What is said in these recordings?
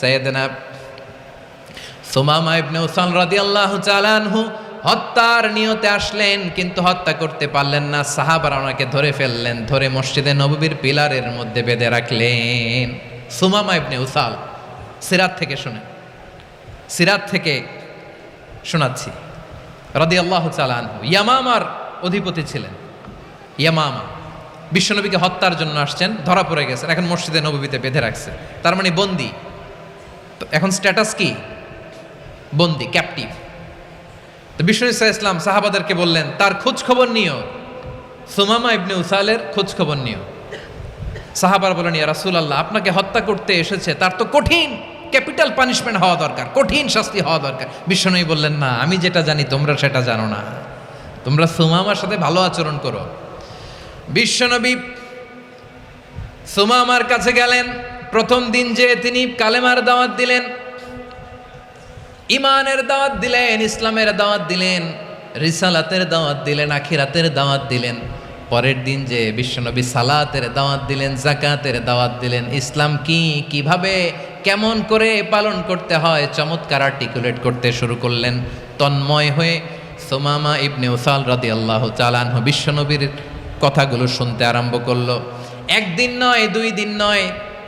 সৈয়দনা সোমামা ইবনে উসাল রাদিয়াল্লাহু চালানহু হত্যার নিয়তে আসলেন, কিন্তু হত্যা করতে পারলেন না। সাহাবারা ওনাকে ধরে ফেললেন, ধরে মসজিদে নববীর পিলারের মধ্যে বেঁধে রাখলেন। সুমামা ইবনে উসাল, সিরাত থেকে শুনে, সিরাত থেকে শোনাচ্ছি। রাদি আল্লাহ চালান ইয়ামামার অধিপতি ছিলেন। ইয়ামামা, বিশ্বনবীকে হত্যার জন্য আসছেন, ধরা পড়ে গেছেন, এখন মসজিদে নবীতে বেঁধে রাখছে তার মানে বন্দি। তো এখন স্ট্যাটাস কি? বন্দি ক্যাপটিভ তো বিষ্ণু ইসা ইসলাম সাহাবাদেরকে বললেন, তার খোঁজ খবর নিও। সুমামা ইবনে উসালের খোঁজ খবর নিও। সাহাবার বলেন ইয়া রাসুল আল্লাহ আপনাকে হত্যা করতে এসেছে, তার তো কঠিন, ক্যাপিটাল পানিশমেন্ট হওয়া দরকার, কঠিন শাস্তি হওয়া দরকার। বিশ্বনবী বললেন, না, আমি যেটা জানি, তোমরা সেটা জানো না। তোমরা সুমামার সাথে ভালো আচরণ করো। বিশ্বনবী সুমামার কাছে গেলেন প্রথম দিন যে তিনি কালেমার দাওয়াত দিলেন ইমানের দাওয়াত দিলেন, ইসলামের দাওয়াত দিলেন, রিসালাতের দাওয়াত দিলেন, আখিরাতের দাওয়াত দিলেন, পরের দিন যে বিশ্বনবী সালাতের দাওয়াত দিলেন জাকাতের দাওয়াত দিলেন, ইসলাম কি, কীভাবে, কেমন করে পালন করতে হয়, চমৎকার আর্টিকুলেট করতে শুরু করলেন তন্ময় হয়ে সোমামা ইবনে উসাল রাদি আল্লাহ চালানহ বিশ্বনবীর কথাগুলো শুনতে আরম্ভ করল। একদিন নয়, দুই দিন নয়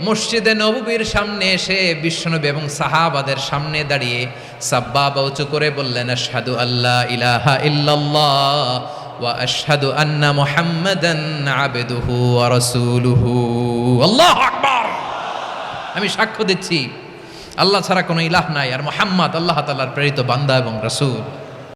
মসজিদে নববীর সামনে এসে বিশ্বনবী এবং সাহাবাদের সামনে দাঁড়িয়ে সাব্বা উঁচু করে বললেন, আশহাদু আল্লাহ ইলাহা ইল্লাল্লাহ ওয়া আন্না আমি সাক্ষ্য দিচ্ছি, আল্লাহ ছাড়া কোনো ইলাহ নাই, আর মুহাম্মদ আল্লাহ তাআলার প্রেরিত বান্দা এবং রাসূল।